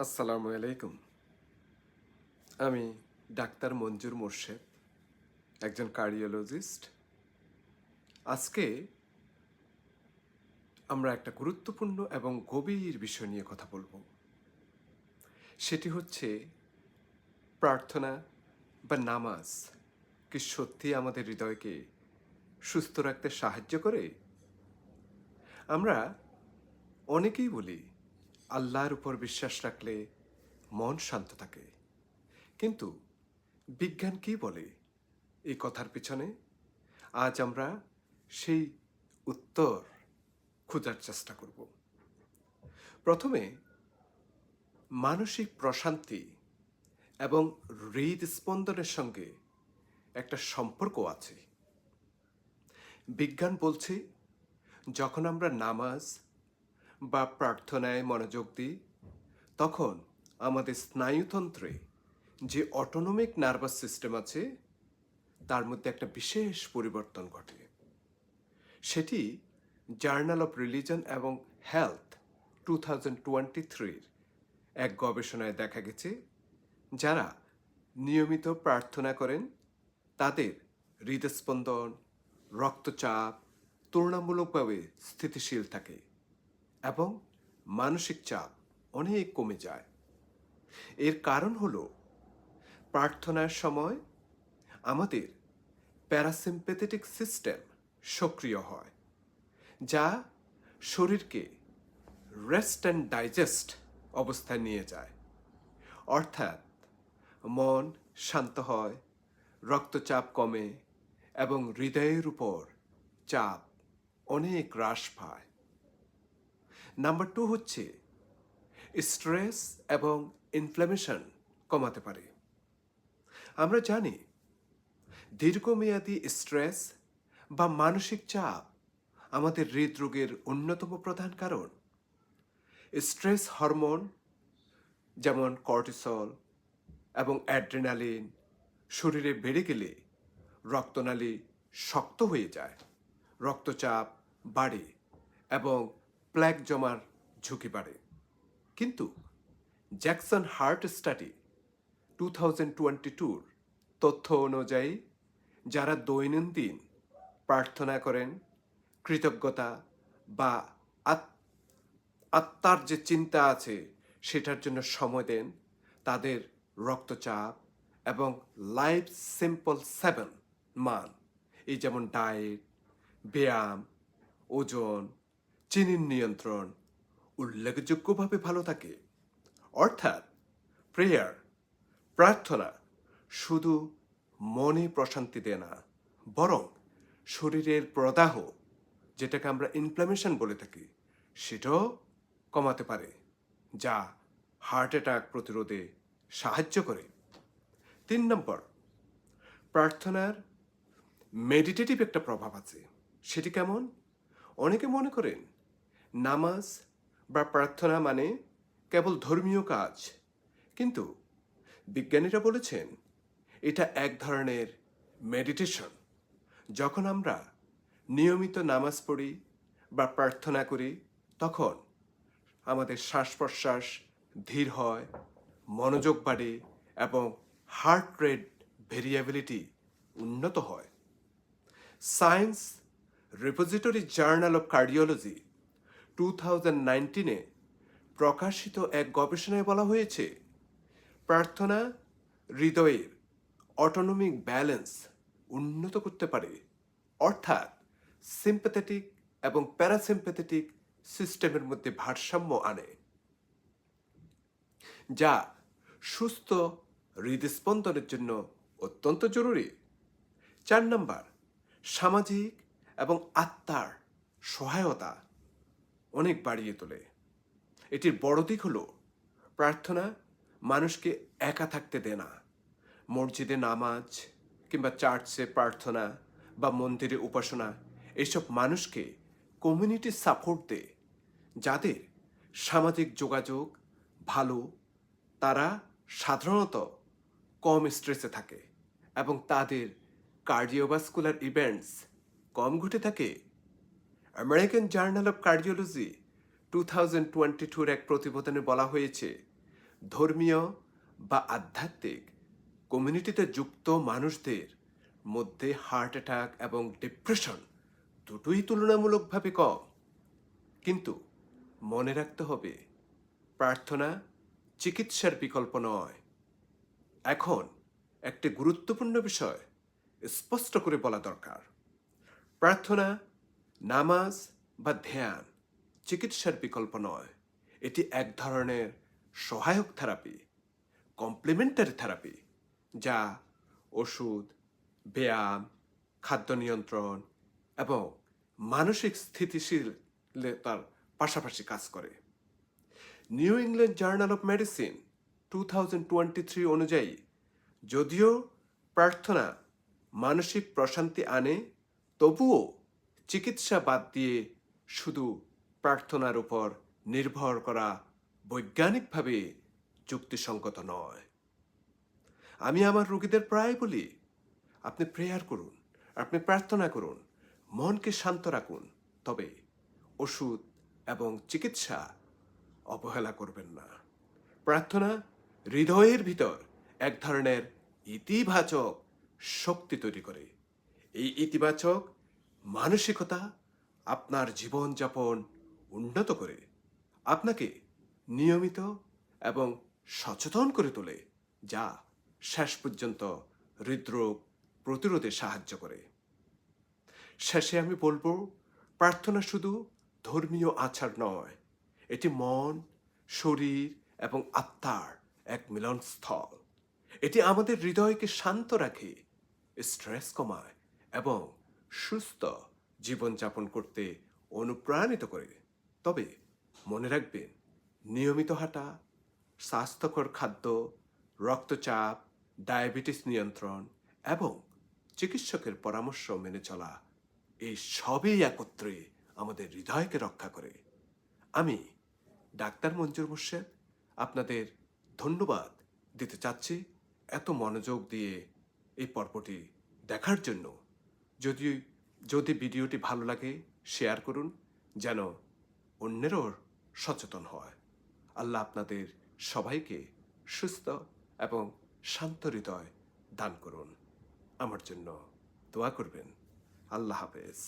আসসালামু আলাইকুম। আমি ডাক্তার মঞ্জুর মোর্শেদ, একজন কার্ডিওলজিস্ট। আজকে আমরা একটা গুরুত্বপূর্ণ এবং গভীর বিষয় নিয়ে কথা বলব। সেটি হচ্ছে প্রার্থনা বা নামাজ কি সত্যি আমাদের হৃদয়কে সুস্থ রাখতে সাহায্য করে? আমরা অনেকেই বলি আল্লাহর উপর বিশ্বাস রাখলে মন শান্ত থাকে। কিন্তু বিজ্ঞান কি বলে এই কথার পিছনে? আজ আমরা সেই উত্তর খোঁজার চেষ্টা করব। প্রথমে মানসিক প্রশান্তি এবং হৃদস্পন্দনের সঙ্গে একটা সম্পর্ক আছে। বিজ্ঞান বলছে, যখন আমরা নামাজ বা প্রার্থনায় মনোযোগ দিই, তখন আমাদের স্নায়ুতন্ত্রে যে অটোনমিক নার্ভাস সিস্টেম আছে, তার মধ্যে একটা বিশেষ পরিবর্তন ঘটে। সেটি জার্নাল অফ রিলিজন এবং হেলথ টু থাউজেন্ড টোয়েন্টি থ্রির এক গবেষণায় দেখা গেছে, যারা নিয়মিত প্রার্থনা করেন, তাদের হৃদস্পন্দন, রক্তচাপ তুলনামূলকভাবে স্থিতিশীল থাকে। এবং মানসিক চাপ অনেক কমে যায়। এর কারণ হল, প্রার্থনার সময় আমাদের প্যারাসিম্পেথেটিক সিস্টেম সক্রিয় হয়, যা শরীরকে রেস্ট অ্যান্ড ডাইজেস্ট অবস্থায় নিয়ে যায়। অর্থাৎ মন শান্ত হয়, রক্তচাপ কমে এবং হৃদয়ের উপর চাপ অনেক হ্রাস পায়। নাম্বার টু হচ্ছে স্ট্রেস এবং ইনফ্ল্যামেশন কমাতে পারে। আমরা জানি, দীর্ঘমেয়াদী স্ট্রেস বা মানসিক চাপ আমাদের হৃদরোগের অন্যতম প্রধান কারণ। স্ট্রেস হরমোন যেমন কর্টিসল এবং অ্যাড্রেনালিন শরীরে বেড়ে গেলে রক্তনালী শক্ত হয়ে যায়, রক্তচাপ বাড়ে এবং প্ল্যাক জমার ঝুঁকি বাড়ে। কিন্তু Jackson heart study two thousand twenty টুর তথ্য অনুযায়ী, যারা দৈনন্দিন প্রার্থনা করেন, কৃতজ্ঞতা বা আত- আত্মার যে চিন্তা আছে সেটার জন্য সময় দেন, তাদের রক্তচাপ এবং লাইফ সিম্পল সেভেন মান, এই যেমন ডায়েট, ব্যায়াম, ওজন চিনির নিয়ন্ত্রণ, উল্লেখযোগ্যভাবে ভালো থাকে। অর্থাৎ, প্রেয়ার, প্রার্থনা শুধু মনে প্রশান্তি দেয় না, বরং শরীরের প্রদাহ, যেটাকে আমরা ইনফ্লামেশন বলে থাকি, সেটাও কমাতে পারে, যা হার্ট অ্যাটাক প্রতিরোধে সাহায্য করে। তিন নম্বর, প্রার্থনার মেডিটেটিভ একটা প্রভাব আছে। সেটি কেমন? অনেকে মনে করেন নামাজ বা প্রার্থনা মানে কেবল ধর্মীয় কাজ। কিন্তু বিজ্ঞানীরা বলেছেন, এটা এক ধরনের মেডিটেশন যখন আমরা নিয়মিত নামাজ পড়ি বা প্রার্থনা করি, তখন আমাদের শ্বাস প্রশ্বাস ধীর হয়, মনোযোগ বাড়ে এবং হার্ট রেট ভেরিয়েবিলিটি উন্নত হয়। Science repository journal of cardiology two thousand নাইনটিনে প্রকাশিত এক গবেষণায় বলা হয়েছে, প্রার্থনা হৃদয়ের অটোনমিক ব্যালেন্স উন্নত করতে পারে, অর্থাৎ সিম্প্যাথেটিক এবং প্যারাসিম্প্যাথেটিক সিস্টেমের মধ্যে ভারসাম্য আনে, যা সুস্থ হৃদস্পন্দনের জন্য অত্যন্ত জরুরি। চার নম্বর, সামাজিক এবং আত্মার সহায়তা। অনেক বাড়িয়ে তোলে। এটির বড় দিক হলো, প্রার্থনা মানুষকে একা থাকতে দেয় না। মসজিদে নামাজ কিংবা চার্চে প্রার্থনা বা মন্দিরে উপাসনা, এসব মানুষকে কমিউনিটি সাপোর্ট দেয়, যাদের সামাজিক যোগাযোগ ভালো, তারা সাধারণত কম স্ট্রেসে থাকে এবং তাদের কার্ডিওভাস্কুলার ইভেন্টস কম ঘটে থাকে। American journal of cardiology two thousand twenty টুর এক প্রতিবেদনে বলা হয়েছে, ধর্মীয় বা আধ্যাত্মিক কমিউনিটিতে যুক্ত মানুষদের মধ্যে হার্ট অ্যাটাক এবং ডিপ্রেশন দুটোই তুলনামূলকভাবে কম। কিন্তু মনে রাখতে হবে, প্রার্থনা চিকিৎসার বিকল্প নয়। এখন একটি গুরুত্বপূর্ণ বিষয় স্পষ্ট করে বলা দরকার। প্রার্থনা নামাজ বা ধ্যান চিকিৎসার বিকল্প নয়। এটি এক ধরনের সহায়ক থেরাপি, কমপ্লিমেন্টারি থেরাপি, যা ওষুধ, ব্যায়াম, খাদ্য নিয়ন্ত্রণ এবং মানসিক স্থিতিশীলতার পাশাপাশি কাজ করে। New England journal of medicine two অনুযায়ী, যদিও প্রার্থনা মানসিক প্রশান্তি আনে, তবুও চিকিৎসা বাদ দিয়ে শুধু প্রার্থনার উপর নির্ভর করা বৈজ্ঞানিকভাবে যুক্তিসঙ্গত নয়। আমি আমার রোগীদের প্রায় বলি, আপনি প্রেয়ার করুন, আপনি প্রার্থনা করুন, মনকে শান্ত রাখুন, তবে ওষুধ এবং চিকিৎসা অবহেলা করবেন না। প্রার্থনা হৃদয়ের ভিতর এক ধরনের ইতিবাচক শক্তি তৈরি করে। এই ইতিবাচক মানসিকতা আপনার জীবনযাপন উন্নত করে, আপনাকে নিয়মিত এবং সচেতন করে তোলে, যা শেষ পর্যন্ত হৃদরোগ প্রতিরোধে সাহায্য করে। শেষে আমি বলব, প্রার্থনা শুধু ধর্মীয় আচার নয়, এটি মন, শরীর এবং আত্মার এক মিলনস্থল। এটি আমাদের হৃদয়কে শান্ত রাখে, স্ট্রেস কমায় এবং সুস্থ জীবনযাপন করতে অনুপ্রাণিত করে। তবে মনে রাখবেন, নিয়মিত হাঁটা, স্বাস্থ্যকর খাদ্য, রক্তচাপ, ডায়াবেটিস নিয়ন্ত্রণ এবং চিকিৎসকের পরামর্শ মেনে চলা, এই সবই একত্রে আমাদের হৃদয়কে রক্ষা করে। আমি ডাক্তার মঞ্জুর মোর্শেদ, আপনাদের ধন্যবাদ দিতে চাচ্ছি এত মনোযোগ দিয়ে এই পর্বটি দেখার জন্য। যদি যদি ভিডিওটি ভালো লাগে শেয়ার করুন, যেন অন্যেরও সচেতন হয়। আল্লাহ আপনাদের সবাইকে সুস্থ এবং শান্ত হৃদয় দান করুন। আমার জন্য দোয়া করবেন। আল্লাহ হাফেজ।